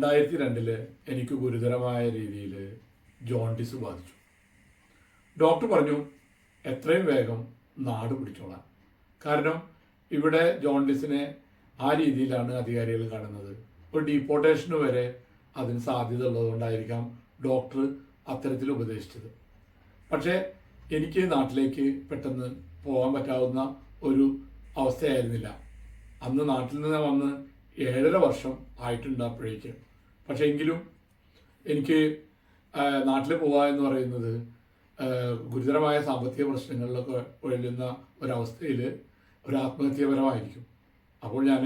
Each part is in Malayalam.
രണ്ടായിരത്തി രണ്ടിൽ എനിക്ക് ഗുരുതരമായ രീതിയിൽ ജോണ്ടിസ് ബാധിച്ചു. ഡോക്ടർ പറഞ്ഞു എത്രയും വേഗം നാട് പിടിച്ചോളാം. കാരണം ഇവിടെ ജോണ്ടിസിനെ ആ രീതിയിലാണ് അധികാരികൾ കാണുന്നത്. ഒരു ഡീപ്പോർട്ടേഷന് വരെ അതിന് സാധ്യത ഉള്ളതുകൊണ്ടായിരിക്കാം ഡോക്ടർ അത്തരത്തിൽ ഉപദേശിച്ചത്. പക്ഷേ എനിക്ക് നാട്ടിലേക്ക് പെട്ടെന്ന് പോകാൻ പറ്റാവുന്ന ഒരു അവസ്ഥയായിരുന്നില്ല. അന്ന് നാട്ടിൽ നിന്ന് വന്ന് ഏഴര വർഷം ആയിട്ടുണ്ട് അപ്പോഴേക്ക് പക്ഷേ എങ്കിലും എനിക്ക് നാട്ടിൽ പോവുക എന്ന് പറയുന്നത് ഗുരുതരമായ സാമ്പത്തിക പ്രശ്നങ്ങളിലൊക്കെ ഉഴലുന്ന ഒരവസ്ഥയിൽ ഒരു ആത്മഹത്യപരമായിരിക്കും. അപ്പോൾ ഞാൻ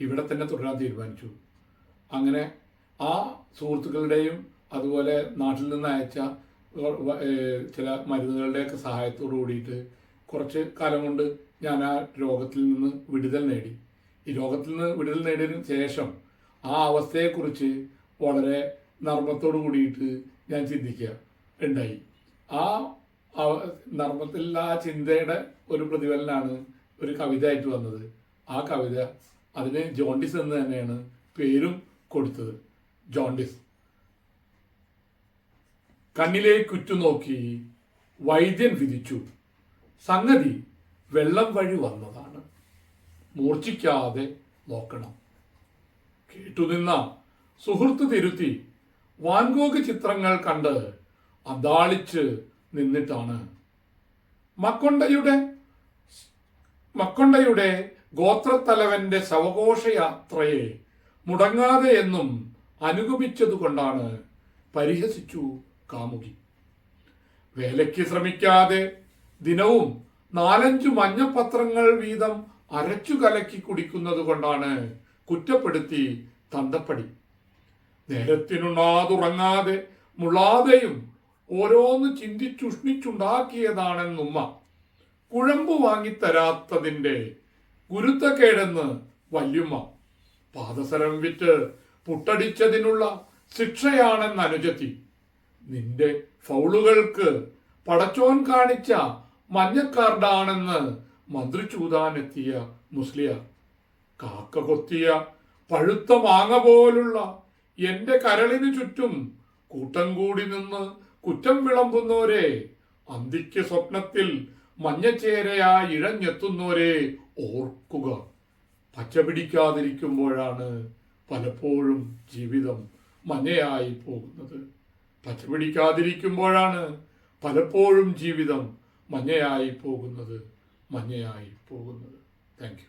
ഇവിടെ തന്നെ തുടരാൻ തീരുമാനിച്ചു. അങ്ങനെ ആ സുഹൃത്തുക്കളുടെയും അതുപോലെ നാട്ടിൽ നിന്ന് അയച്ച ചില മരുന്നുകളുടെയൊക്കെ സഹായത്തോടു കൂടിയിട്ട് കുറച്ച് കാലം കൊണ്ട് ഞാൻ ആ രോഗത്തിൽ നിന്ന് വിടുതൽ നേടി. ഈ രോഗത്തിൽ നിന്ന് വിടുതൽ നേടിയതിനു ശേഷം ആ അവസ്ഥയെക്കുറിച്ച് വളരെ നർമ്മത്തോടു കൂടിയിട്ട് ഞാൻ ചിന്തിക്കുക. ഉണ്ടായി. ആ നർമ്മത്തിൽ ആ ചിന്തയുടെ ഒരു പ്രതിഫലനാണ് ഒരു കവിത ആയിട്ട് വന്നത്. ആ കവിത അതിന് ജോണ്ടിസ് എന്ന് തന്നെയാണ് പേരും കൊടുത്തത്. ജോണ്ടിസ്. കണ്ണിലേക്ക് ഉറ്റുനോക്കി വൈദ്യൻ വിധിച്ചു. സംഗതി വെള്ളം വഴി വന്നതാണ്. മൂർച്ഛിക്കാതെ നോക്കണം. കേട്ടു കേട്ടുനിന്ന സുഹൃത്ത് തിരുത്തി വാൻഗോഗ് ചിത്രങ്ങൾ കണ്ട് അതാളിച്ച് നിന്നിട്ടാണ്. മക്കൊണ്ടയുടെ മക്കൊണ്ടയുടെ ഗോത്രത്തലവന്റെ ശവഘോഷയാത്രയെ മുടങ്ങാതെ എന്നും അനുഗമിച്ചതുകൊണ്ടാണ് പരിഹസിച്ചു കാമുകി. വേലയ്ക്ക് ശ്രമിക്കാതെ ദിനവും നാലഞ്ചു മഞ്ഞപ്പത്രങ്ങൾ വീതം അരച്ചു കലക്കി കുടിക്കുന്നത് കൊണ്ടാണ് കുറ്റപ്പെടുത്തി തന്തപ്പടി. നേരത്തിനുണ്ണാതുറങ്ങാതെ മുള്ളാതെയും ഓരോന്ന് ചിന്തിച്ചുഷ്ണിച്ചുണ്ടാക്കിയതാണെന്നുമ്മ കുഴമ്പ് വാങ്ങിത്തരാത്തതിന്റെ ഗുരുത്തക്കേടെന്ന് വല്യുമ്മ. പാദസരം വിറ്റ് പുട്ടടിച്ചതിനുള്ള ശിക്ഷയാണെന്ന് അനുജത്തി. നിന്റെ ഫൗളുകൾക്ക് പടച്ചോൻ കാണിച്ച മഞ്ഞക്കാർഡാണെന്ന് മന്ത്രിച്ചൂതാനെത്തിയ മുസ്ലിയ കാക്ക കൊത്തിയ പഴുത്ത മാങ്ങ പോലുള്ള എന്റെ കരളിനു ചുറ്റും കൂട്ടം കൂടി നിന്ന് കുറ്റം വിളമ്പുന്നോരെ അന്തിക്ക് സ്വപ്നത്തിൽ മഞ്ഞച്ചേരയായി ഇഴഞ്ഞെത്തുന്നോരെ ഓർക്കുക. പച്ച പിടിക്കാതിരിക്കുമ്പോഴാണ് പലപ്പോഴും ജീവിതം മഞ്ഞയായി പോകുന്നത്. പച്ച പിടിക്കാതിരിക്കുമ്പോഴാണ് പലപ്പോഴും ജീവിതം മഞ്ഞയായി പോകുന്നത്. മഞ്ഞയായി പോകുന്നത്. താങ്ക്